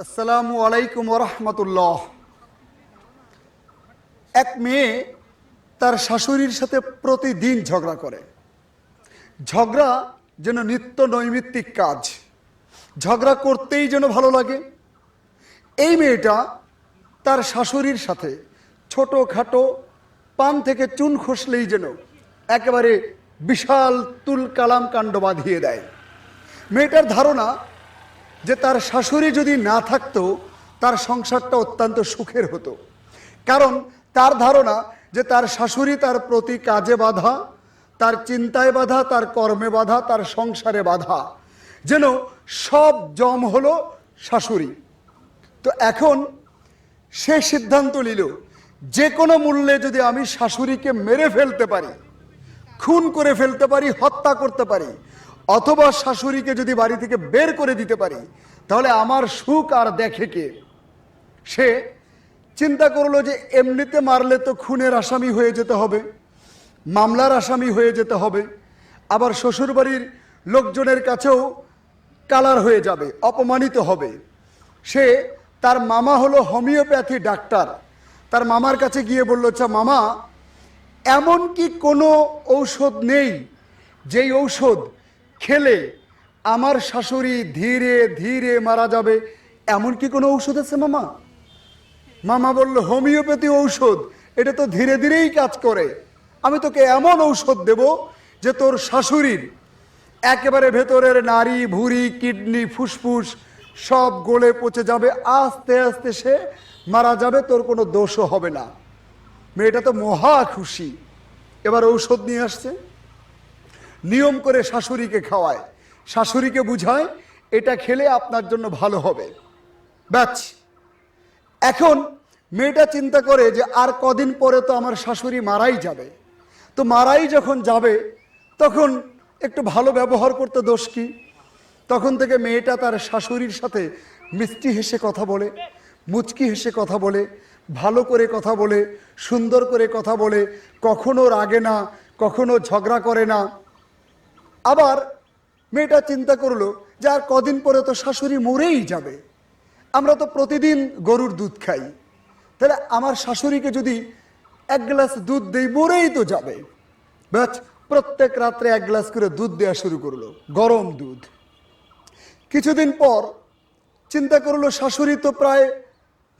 আসসালামু আলাইকুম রহমতুল্লাহ। এক মেয়ে তার শাশুড়ির সাথে প্রতিদিন ঝগড়া করে। ঝগড়া যেন নিত্য নৈমিত্তিক কাজ। ঝগড়া করতেই যেন ভালো লাগে। এই মেয়েটা তার শাশুড়ির সাথে ছোট খাটো পান থেকে চুন খসলেই যেন একেবারে বিশাল তুল কালাম কাণ্ড বাঁধিয়ে দেয়। মেয়েটার ধারণা যে তার শাশুড়ি যদি না থাকতো, তার সংসারটা অত্যন্ত সুখের হতো। কারণ তার ধারণা যে তার শাশুড়ি তার প্রতি কাজে বাধা, তার চিন্তায় বাধা, তার কর্মে বাধা, তার সংসারে বাধা। যেন সব জম হলো শাশুড়ি। তো এখন সে সিদ্ধান্ত নিল, যে কোনো মূল্যে যদি আমি শাশুড়িকে মেরে ফেলতে পারি, খুন করে ফেলতে পারি, হত্যা করতে পারি অথবা শাশুড়িকে যদি বাড়ি থেকে বের করে দিতে পারি, তাহলে আমার সুখ আর দেখে কে? সে চিন্তা করল যে এমনিতে মারলে তো খুনের আসামি হয়ে যেতে হবে, মামলার আসামি হয়ে যেতে হবে, আবার শ্বশুরবাড়ির লোকজনের কাছেও কালার হয়ে যাবে, অপমানিত হবে। সে তার মামা হলো হোমিওপ্যাথি ডাক্তার। তার মামার কাছে গিয়ে বলল আচ্ছা মামা, এমন কি কোনো ঔষধ নেই, যেই ঔষধ খেলে আমার শাশুড়ি ধীরে ধীরে মারা যাবে। এমন কি কোনো ঔষধ আছে মামা? মামা বলল, হোমিওপ্যাথি ঔষধ, এটা তো ধীরে ধীরেই কাজ করে। আমি তোকে এমন ঔষধ দেব যে তোর শাশুড়ির একেবারে ভেতরের নারী, ভুঁড়ি, কিডনি, ফুসফুস সব গলে পচে যাবে। আস্তে আস্তে সে মারা যাবে, তোর কোনো দোষও হবে না। মেয়েটা তো মহা খুশি। এবার ঔষধ নিয়ে আসছে। নিয়ম করে শাশুড়িকে খাওয়ায়। শাশুড়িকে বুঝায়, এটা খেলে আপনার জন্য ভালো হবে। ব্যাচ এখন মেয়েটা চিন্তা করে যে আর কদিন পরে তো আমার শাশুড়ি মারাই যাবে। তো মারাই যখন যাবে, তখন একটু ভালো ব্যবহার করতে দোষ কি? তখন থেকে মেয়েটা তার শাশুড়ির সাথে মিষ্টি হেসে কথা বলে, মুচকি হেসে কথা বলে, ভালো করে কথা বলে, সুন্দর করে কথা বলে, কখনো রাগে না, কখনো ঝগড়া করে না আবার মেয়েটা চিন্তা করল যে আর কদিন পরে তো শাশুড়ি মরেই যাবে। আমরা তো প্রতিদিন গরুর দুধ খাই। তাহলে আমার শাশুড়িকে যদি এক গ্লাস দুধ দেই, মরেই তো যাবে। ব্যাস, প্রত্যেক রাত্রে এক গ্লাস করে দুধ দেওয়া শুরু করল, গরম দুধ। কিছুদিন পর চিন্তা করল শাশুড়ি তো প্রায়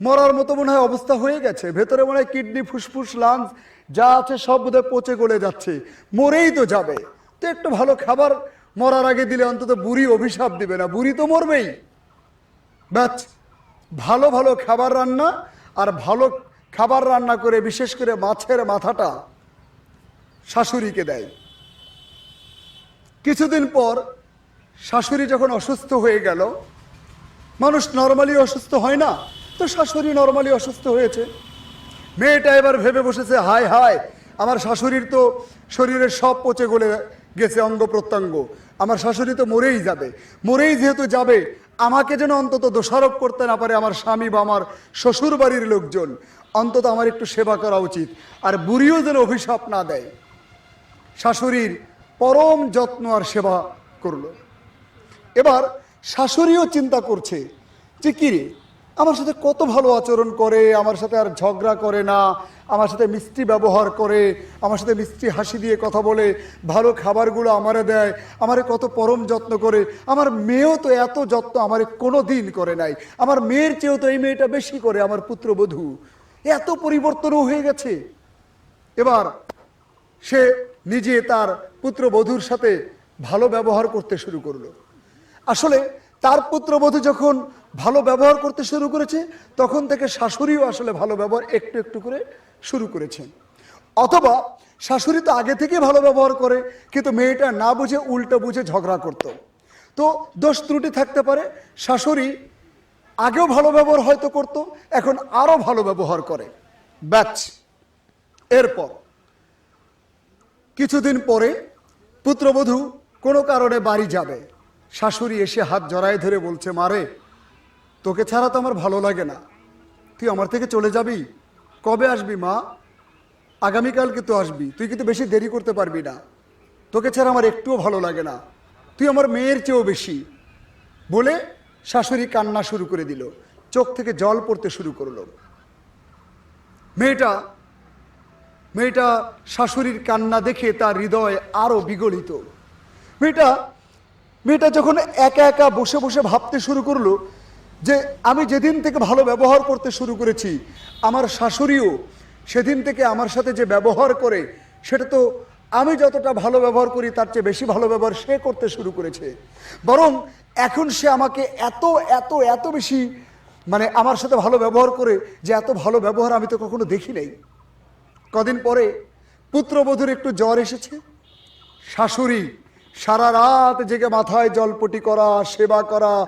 মরার মতো মনে হয় অবস্থা হয়ে গেছে। ভেতরে মনে হয় কিডনি, ফুসফুস, লাংস, যা আছে সব বোধহয় পচে গলে যাচ্ছে। মরেই তো যাবে। তো একটু ভালো খাবার মরার আগে দিলে অন্তত বুড়ি অভিশাপ দিবে না। বুড়ি তো মরবেই। ব্যাচ ভালো ভালো খাবার রান্না আর ভালো খাবার রান্না করে বিশেষ করে মাছের মাথাটা শাশুড়িকে দেয়। কিছুদিন পর শাশুড়ি যখন অসুস্থ হয়ে গেল, মানুষ নর্মালি অসুস্থ হয় না? তো শাশুড়ি নর্মালি অসুস্থ হয়েছে। মেয়েটা এবার ভেবে বসেছে, হায় হায়, আমার শাশুড়ির তো শরীরের সব পচে গলে গেছে অঙ্গ প্রত্যঙ্গ। আমার শাশুড়ি তো মরেই যাবে। মরেই যেহেতু যাবে, আমাকে যেন অন্তত দোষারোপ করতে না পারে আমার স্বামী বা আমার শ্বশুর বাড়ির লোকজন। অন্তত আমার একটু সেবা করা উচিত। আর বুড়িও যেন অভিশাপ না দেয়। শাশুড়ির পরম যত্ন আর সেবা করল। এবার শাশুড়িও চিন্তা করছে যে, কি রে আমার সাথে কত ভালো আচরণ করে, আমার সাথে আর ঝগড়া করে না, আমার সাথে মিষ্টি ব্যবহার করে, আমার সাথে মিষ্টি হাসি দিয়ে কথা বলে, ভালো খাবারগুলো আমারে দেয়, আমারে কত পরম যত্ন করে, আমার মেয়েও তো এত যত্ন আমারে কোনো দিন করে নাই, আমার মেয়ের চেয়েও তো এই মেয়েটা বেশি করে, আমার পুত্রবধূ। এত পরিবর্তনও হয়ে গেছে। এবার সে নিজে তার পুত্রবধূর সাথে ভালো ব্যবহার করতে শুরু করল। আসলে তার পুত্রবধূ যখন ভালো ব্যবহার করতে শুরু করেছে, তখন থেকে শাশুড়িও আসলে ভালো ব্যবহার একটু একটু করে শুরু করেছে। অথবা শাশুড়ি তো আগে থেকে ভালো ব্যবহার করে, কিন্তু মেয়েটা না বুঝে উল্টো বুঝে ঝগড়া করত। তো দোষ ত্রুটি থাকতে পারে, শাশুড়ি আগেও ভালো ব্যবহার হয়তো করতো, এখন আরও ভালো ব্যবহার করে। ব্যাচ এরপর কিছুদিন পরে পুত্রবধূ কোনো কারণে বাড়ি যাবে। শাশুড়ি এসে হাত জড়ায় ধরে বলছে মারে তোকে ছাড়া তো আমার ভালো লাগে না। তুই আমার থেকে চলে যাবি? কবে আসবি, মা? আগামীকালকে তো আসবি। তুই কিন্তু বেশি দেরি করতে পারবি না। তোকে ছাড়া আমার একটুও ভালো লাগে না। তুই আমার মেয়ের চেয়েও বেশি। বলে শাশুড়ি কান্না শুরু করে দিল। চোখ থেকে জল পড়তে শুরু করল। মেয়েটা মেয়েটা শাশুড়ির কান্না দেখে তার হৃদয় আরও বিগলিত। মেয়েটা মেয়েটা যখন একা একা বসে বসে ভাবতে শুরু করল যে আমি যেদিন থেকে ভালো ব্যবহার করতে শুরু করেছি, আমার শাশুড়িও সেদিন থেকে আমার সাথে যে ব্যবহার করে, সেটা তো আমি যতটা ভালো ব্যবহার করি, তার চেয়ে বেশি ভালো ব্যবহার সে করতে শুরু করেছে। বরং এখন সে আমাকে এত এত এত বেশি মানে আমার সাথে ভালো ব্যবহার করে যে এত ভালো ব্যবহার আমি তো কখনো দেখি নাই। কদিন পরে পুত্রবধূর একটু জ্বর এসেছে, শাশুড়ি সারা রাত জেগে মাথায় জলপটি করা, সেবা করা,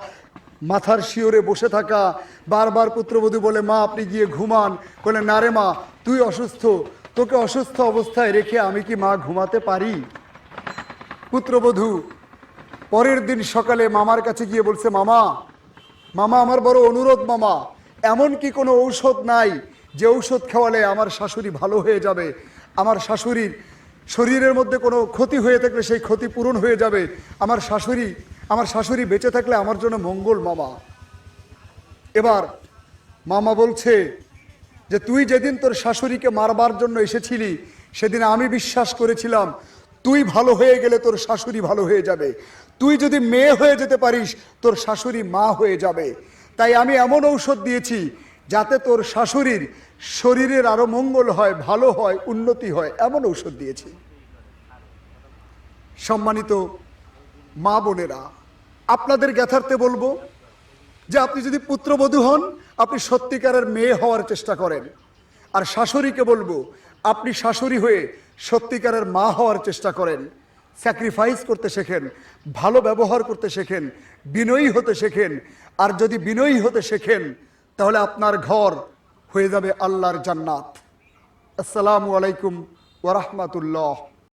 মাথার শিওরে বসে থাকা। বারবার পুত্রবধূ বলে, মা, আপনি গিয়ে ঘুমান। বলে, না রে মা, তুই অসুস্থ। তোকে অসুস্থ অবস্থায় রেখে আমি কি মা ঘুমাতে পারি? পুত্রবধূ পরের দিন সকালে মামার কাছে গিয়ে বলছে, মামা মামা, আমার বড় অনুরোধ, মামা। এমন কি কোনো ঔষধ নাই? যে ঔষধ খাওয়ালে আমার শাশুড়ি ভালো হয়ে যাবে। আমার শাশুড়ির শরীরের মধ্যে কোনো ক্ষতি হয়ে থাকলে সেই ক্ষতি পূরণ হয়ে যাবে। আমার শাশুড়ি আমার শাশুড়ি বেঁচে থাকলে আমার জন্য মঙ্গল মামা। এবার মামা বলছে যে, তুই যেদিন তোর শাশুড়িকে মারবার জন্য এসেছিলি, সেদিন আমি বিশ্বাস করেছিলাম, তুই ভালো হয়ে গেলে তোর শাশুড়ি ভালো হয়ে যাবে। তুই যদি মেয়ে হয়ে যেতে পারিস, তোর শাশুড়ি মা হয়ে যাবে। তাই আমি এমন ঔষধ দিয়েছি, যাতে তোর শাশুড়ির শরীরের আরও মঙ্গল হয়, ভালো হয়, উন্নতি হয়, এমন ঔষধ দিয়েছি। সম্মানিত মা বোনেরা, আপনাদের জ্ঞাথার্থে বলব যে আপনি যদি পুত্রবধূ হন, আপনি সত্যিকারের মেয়ে হওয়ার চেষ্টা করেন। আর শাশুড়িকে বলব, আপনি শাশুড়ি হয়ে সত্যিকারের মা হওয়ার চেষ্টা করেন। স্যাক্রিফাইস করতে শেখেন, ভালো ব্যবহার করতে শেখেন, বিনয়ী হতে শেখেন। আর যদি বিনয়ী হতে শেখেন, তাহলে আপনার ঘর হয়ে যাবে আল্লাহর জান্নাত। আসসালামু আলাইকুম ওরহমতুল্লাহ